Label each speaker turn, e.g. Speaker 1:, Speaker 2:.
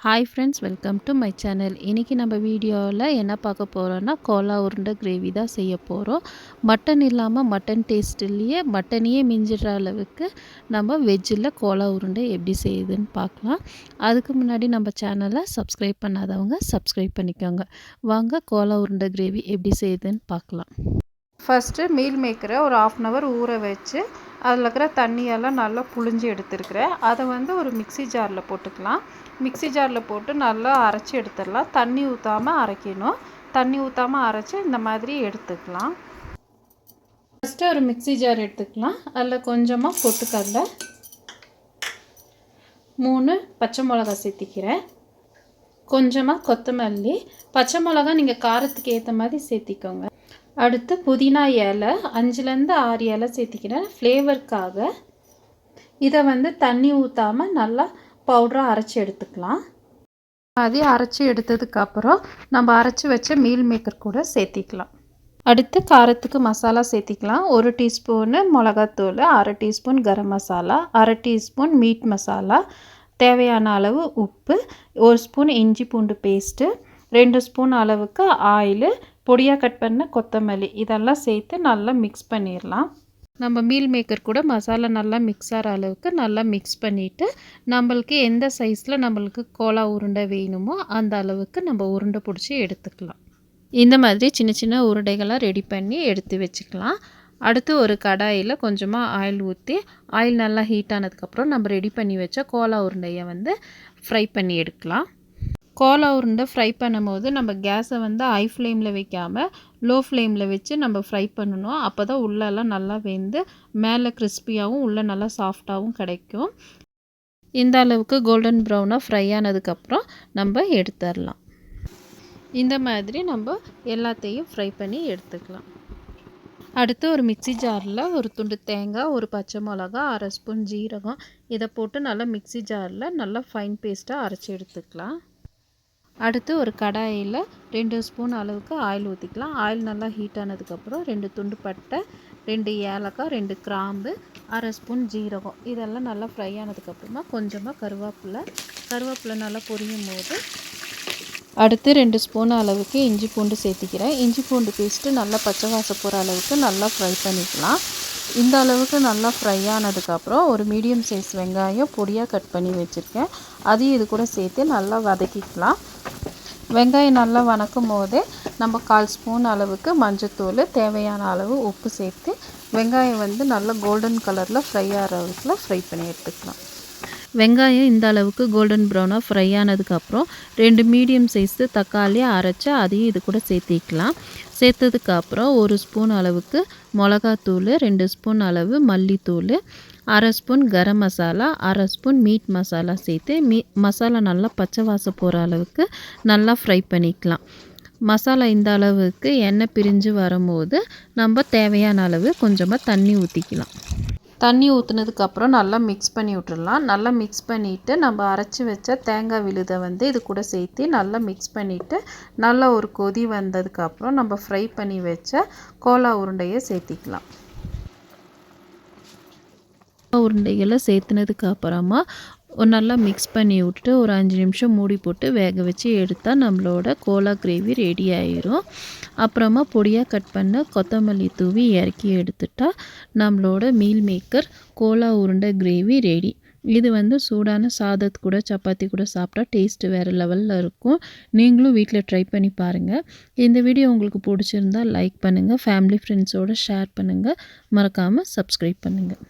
Speaker 1: Hi friends welcome to my channel இன்றைக்கி நம்ம வீடியோவில் என்ன பார்க்க போகிறோன்னா கோலா உருண்டை கிரேவி தான் செய்ய போகிறோம் மட்டன் இல்லாமல் மட்டன் டேஸ்ட்லேயே மட்டனையே மிஞ்சிடுற அளவுக்கு நம்ம வெஜ்ஜில் கோலா உருண்டை எப்படி செய்யுதுன்னு பார்க்கலாம். அதுக்கு முன்னாடி நம்ம சேனலை சப்ஸ்கிரைப் பண்ணாதவங்க சப்ஸ்கிரைப் பண்ணிக்கோங்க. வாங்க கோலா உருண்டை கிரேவி எப்படி செய்யுதுன்னு பார்க்கலாம்.
Speaker 2: ஃபஸ்ட்டு மீல் மேக்கரை ஒரு ஆஃப் அன் ஹவர் ஊற வச்சு அதில் இருக்கிற தண்ணியெல்லாம் நல்லா புழிஞ்சு எடுத்துருக்கிறேன். அதை வந்து ஒரு மிக்சி ஜாரில் போட்டுக்கலாம். மிக்சி ஜாரில் போட்டு நல்லா அரைச்சி எடுத்துடலாம். தண்ணி ஊற்றாமல் அரைக்கணும். தண்ணி ஊற்றாமல் அரைச்சி இந்த மாதிரி எடுத்துக்கலாம். ஃபஸ்ட்டு ஒரு மிக்சி ஜார் எடுத்துக்கலாம். அதில் கொஞ்சமாக பொட்டுக்கடலை. மூணு பச்சை மிளகா சேர்த்திக்கிறேன். கொஞ்சமாக கொத்தமல்லி. பச்சை மிளகா நீங்கள் காரத்துக்கு ஏற்ற மாதிரி சேர்த்திக்கோங்க. அடுத்து புதினா இலை அஞ்சுலேருந்து ஆறு இலை சேர்த்திக்கிறேன். ஃப்ளேவருக்காக இதை வந்து தண்ணி ஊற்றாமல் நல்லா பவுடராக அரைச்சி எடுத்துக்கலாம். அதே அரைச்சி எடுத்ததுக்கப்புறம் நம்ம அரைச்சி வச்ச மீல் மேக்கர் கூட சேர்த்திக்கலாம். அடுத்து காரத்துக்கு மசாலா சேர்த்திக்கலாம். ஒரு டீஸ்பூனு மிளகாத்தூள் அரை டீஸ்பூன் கரம் மசாலா அரை டீஸ்பூன் மீட் மசாலா தேவையான அளவு உப்பு ஒரு ஸ்பூன் இஞ்சி பூண்டு பேஸ்ட்டு ரெண்டு ஸ்பூன் அளவுக்கு ஆயிலு பொடியாக கட் பண்ண கொத்தமல்லி இதெல்லாம் சேர்த்து நல்லா மிக்ஸ் பண்ணிடலாம் நம்ம மீல் மேக்கர் கூட மசாலா நல்லா மிக்ஸ் ஆகிற அளவுக்கு நல்லா மிக்ஸ் பண்ணிவிட்டு நம்மளுக்கு எந்த சைஸில் நம்மளுக்கு கோலா உருண்டை வேணுமோ அந்த அளவுக்கு நம்ம உருண்டை பிடிச்சி எடுத்துக்கலாம். இந்த மாதிரி சின்ன சின்ன உருண்டைகளாக ரெடி பண்ணி எடுத்து வச்சுக்கலாம். அடுத்து ஒரு கடாயில் கொஞ்சமாக ஆயில் ஊற்றி ஆயில் நல்லா ஹீட் ஆனதுக்கப்புறம் நம்ம ரெடி பண்ணி வச்ச கோலா உருண்டையை வந்து ஃப்ரை பண்ணி எடுக்கலாம். கோலா உருண்டை ஃப்ரை பண்ணும்போது நம்ம கேஸை வந்து ஹை ஃப்ளேமில் வைக்காமல் லோ ஃப்ளேமில் வச்சு நம்ம ஃப்ரை பண்ணணும். அப்போ தான் உள்ளெல்லாம் நல்லா வெந்து மேலே கிறிஸ்பியாகவும் உள்ளே நல்லா சாஃப்டாகவும் கிடைக்கும். இந்த அளவுக்கு கோல்டன் ப்ரௌனாக ஃப்ரை ஆனதுக்கப்புறம் நம்ம எடுத்துடலாம். இந்த மாதிரி நம்ம எல்லாத்தையும் ஃப்ரை பண்ணி எடுத்துக்கலாம். அடுத்து ஒரு மிக்சி ஜாரில் ஒரு துண்டு தேங்காய் ஒரு பச்சை மிளகா அரை ஸ்பூன் ஜீரகம் இதை போட்டு நல்லா மிக்சி ஜாரில் நல்லா ஃபைன் பேஸ்ட்டாக அரைச்சி எடுத்துக்கலாம். அடுத்து ஒரு கடாயில் ரெண்டு ஸ்பூன் அளவுக்கு ஆயில் ஊற்றிக்கலாம். ஆயில் நல்லா ஹீட் ஆனதுக்கப்புறம் ரெண்டு துண்டு பட்டை ரெண்டு ஏலக்காய் ரெண்டு கிராம்பு அரை ஸ்பூன் ஜீரகம். இதெல்லாம் நல்லா ஃப்ரை ஆனதுக்கப்புறமா கொஞ்சமாக கருவேப்பிலை. கருவேப்பிலை நல்லா பொரியும் போது அடுத்து ரெண்டு ஸ்பூன் அளவுக்கு இஞ்சி பூண்டு சேர்த்திக்கிறேன். இஞ்சி பூண்டு பேஸ்ட்டு நல்லா பச்சை வாசம் போகிற அளவுக்கு நல்லா ஃப்ரை பண்ணிக்கலாம். இந்த அளவுக்கு நல்லா ஃப்ரை ஆனதுக்கப்புறம் ஒரு மீடியம் சைஸ் வெங்காயம் பொடியாக கட் பண்ணி வச்சுருக்கேன். அதையும் இது கூட சேர்த்து நல்லா வதக்கிக்கலாம். வெங்காயம் நல்லா வணக்கும் போதே நம்ம கால் ஸ்பூன் அளவுக்கு மஞ்சத்தூள் தேவையான அளவு உப்பு சேர்த்து வெங்காயம் வந்து நல்லா கோல்டன் கலரில் ஃப்ரை ஆகிற அளவுக்குல ஃப்ரை பண்ணி எடுத்துக்கலாம். வெங்காயம் இந்த அளவுக்கு கோல்டன் ப்ரௌனாக ஃப்ரை ஆனதுக்கப்புறம் ரெண்டு மீடியம் சைஸு தக்காளி அரைச்சி அதையும் இது கூட சேர்த்திக்கலாம். சேர்த்ததுக்கப்புறம் ஒரு ஸ்பூன் அளவுக்கு மிளகாத்தூள் ரெண்டு ஸ்பூன் அளவு மல்லித்தூள் அரை ஸ்பூன் கரம் மசாலா அரை ஸ்பூன் மீட் மசாலா சேர்த்து மீ மசாலா நல்லா பச்சை வாசம் போகிற அளவுக்கு நல்லா ஃப்ரை பண்ணிக்கலாம். மசாலா இந்த அளவுக்கு எண்ணெய் பிரிஞ்சு வரும்போது நம்ம தேவையான அளவு கொஞ்சமாக தண்ணி ஊற்றிக்கலாம் தண்ணி ஊற்றுனதுக்கப்புறம் நல்லா மிக்ஸ் பண்ணி விட்டுடலாம். நல்லா மிக்ஸ் பண்ணிவிட்டு நம்ம அரைச்சி வச்ச தேங்காய் விழுதை வந்து இது கூட சேர்த்து நல்லா மிக்ஸ் பண்ணிவிட்டு நல்லா ஒரு கொதி வந்ததுக்கப்புறம் நம்ம ஃப்ரை பண்ணி வச்ச கோலா உருண்டையை சேர்த்திக்கலாம்.
Speaker 1: உருண்டைகளை சேர்த்துனதுக்கு அப்புறமா நல்லா மிக்ஸ் பண்ணி விட்டுட்டு ஒரு அஞ்சு நிமிஷம் மூடி போட்டு வேக வச்சு எடுத்தால் நம்மளோட கோலா கிரேவி ரெடி ஆயிரும். அப்புறமா பொடியாக கட் பண்ண கொத்தமல்லி தூவி இறக்கி எடுத்துட்டால் நம்மளோட மீல் மேக்கர் கோலா உருண்டை கிரேவி ரெடி இது வந்து சூடான சாதத்து கூட சப்பாத்தி கூட சாப்பிட்டா டேஸ்ட்டு வேறு லெவலில் இருக்கும். நீங்களும் வீட்டில் ட்ரை பண்ணி பாருங்கள் இந்த வீடியோ உங்களுக்கு பிடிச்சிருந்தால் லைக் பண்ணுங்கள் ஃபேமிலி ஃப்ரெண்ட்ஸோடு ஷேர் பண்ணுங்கள் மறக்காமல் சப்ஸ்கிரைப் பண்ணுங்கள்